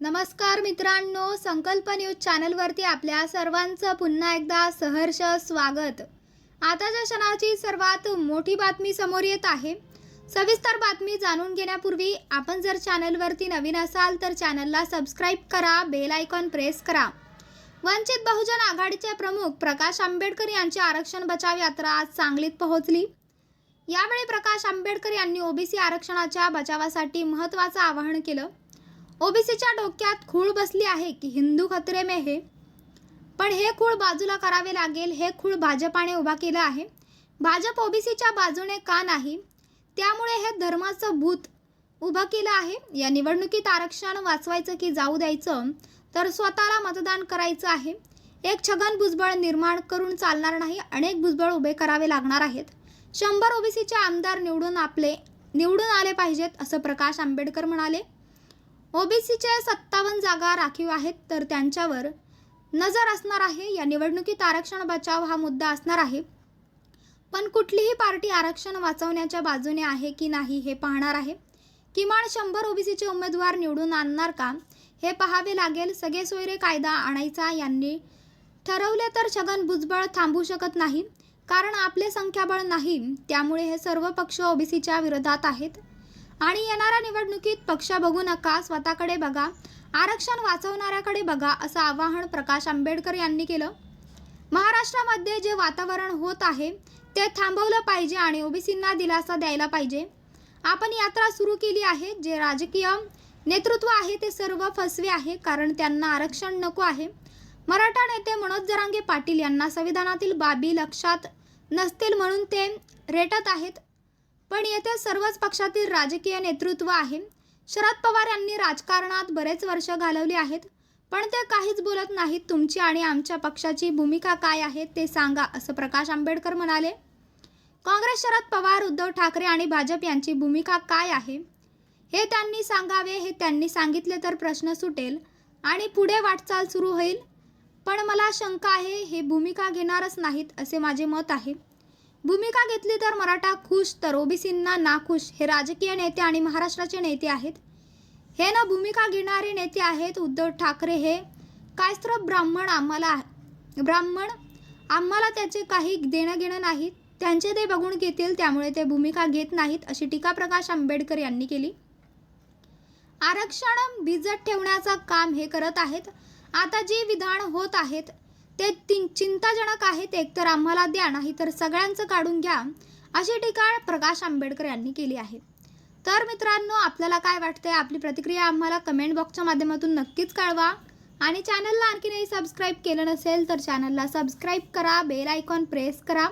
नमस्कार मित्रांनो संकल्प न्यूज चॅनलवरती आपल्या सर्वांचं पुन्हा एकदा सहर्ष स्वागत. आताच्या क्षणाची सर्वात मोठी बातमी समोर येत आहे सविस्तर बातमी जाणून घेण्यापूर्वी आपण जर चॅनलवरती नवीन असाल तर चॅनलला सबस्क्राईब करा बेल आयकॉन प्रेस करा. वंचित बहुजन आघाडीचे प्रमुख प्रकाश आंबेडकर यांची आरक्षण बचाव यात्रा आज सांगलीत पोहोचली. यावेळी प्रकाश आंबेडकर यांनी ओबीसी आरक्षणाच्या बचावासाठी महत्त्वाचं आवाहन केलं. ओबीसीच्या डोक्यात खूळ बसली आहे की हिंदू खतरे में हे. पण हे खूळ बाजूला करावे लागेल हे खूळ भाजपाने उभा केलं आहे. भाजप ओबीसीच्या बाजूने का नाही? त्यामुळे हे धर्माचं भूत उभं केलं आहे. या निवडणुकीत आरक्षण वाचवायचं की जाऊ द्यायचं? तर स्वतःला मतदान करायचं आहे. एक छगन भुजबळ निर्माण करून चालणार नाही अनेक भुजबळ उभे करावे लागणार आहेत. शंभर ओबीसीचे आमदार निवडून आपले निवडून आले पाहिजेत असं प्रकाश आंबेडकर म्हणाले. ओबीसीच्या सत्तावन्न जागा राखीव आहेत तर त्यांच्यावर नजर असणार आहे. या निवडणुकीत आरक्षण बचाव हा मुद्दा असणार आहे. पण कुठलीही पार्टी आरक्षण वाचवण्याच्या बाजूने आहे की नाही हे पाहणार आहे. किमान शंभर ओबीसीचे उमेदवार निवडून आणणार का हे पाहावे लागेल. सगळे सोयरे कायदा आणायचा यांनी ठरवले तर छगन भुजबळ थांबू शकत नाही. कारण आपले संख्याबळ नाही त्यामुळे हे सर्व पक्ष ओबीसीच्या विरोधात आहेत. आणि येणाऱ्या निवडणुकीत पक्ष बघू नका स्वतःकडे बघा. आरक्षण वाचवणाऱ्याकडे बघा असं आवाहन प्रकाश आंबेडकर यांनी केलं. महाराष्ट्रामध्ये जे वातावरण होत आहे ते थांबवलं पाहिजे आणि ओबीसींना दिलासा द्यायला पाहिजे. आपण यात्रा सुरू केली आहे जे राजकीय नेतृत्व आहे ते सर्व फसवे आहे कारण त्यांना आरक्षण नको आहे. मराठा नेते मनोज जरांगे पाटील यांना संविधानातील बाबी लक्षात नसतील म्हणून ते रेटत आहेत. पण येथे सर्वच पक्षातील राजकीय नेतृत्व आहे. शरद पवार यांनी राजकारणात बरेच वर्ष घालवली आहेत. पण ते काहीच बोलत नाहीत. तुमची आणि आमच्या पक्षाची भूमिका काय आहे ते सांगा असं प्रकाश आंबेडकर म्हणाले. काँग्रेस शरद पवार उद्धव ठाकरे आणि भाजप यांची भूमिका काय आहे? हे त्यांनी सांगावे हे त्यांनी सांगितले तर प्रश्न सुटेल आणि पुढे वाटचाल सुरू होईल. पण मला शंका आहे हे भूमिका घेणारच नाहीत असे माझे मत आहे. भूमिका घेतली तर मराठा खुश तर ओबीसींना नाखुश. हे राजकीय नेते आणि महाराष्ट्राचे नेते आहेत. हे ना भूमिका घेणारे नेते आहेत उद्धव ठाकरे. हे कायस्त्र ब्राह्मण आम्हाला ब्राह्मण आम्हाला त्याचे काही देणं घेणं नाही त्यांचे ते बघून घेतील त्यामुळे ते भूमिका घेत नाहीत अशी टीका प्रकाश आंबेडकर यांनी केली. आरक्षण भिजत ठेवण्याचं काम हे करत आहेत. आता जी विधान होत आहेत ति चिंताजनक आहेत एकतर आम्हाला द्या नाही तर सगळ्यांचं काढून घ्या अशी टीका प्रकाश आंबेडकर यांनी केली आहे. तर मित्रांनो आपल्याला काय वाटतंय? आपली प्रतिक्रिया आम्हाला कमेंट बॉक्सच्या माध्यमातून नक्कीच कळवा. आणि चॅनलला आणखीनही सबस्क्राईब केलं नसेल तर चॅनलला सबस्क्राईब करा बेल आयकॉन प्रेस करा.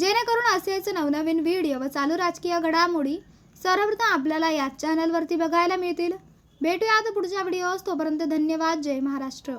जेणेकरून असेच नवनवीन व्हिडिओ व चालू राजकीय घडामोडी सर्वप्रथम आपल्याला याच चॅनलवरती बघायला मिळतील. भेटूया आता पुढच्या व्हिडिओज तोपर्यंत धन्यवाद. जय महाराष्ट्र.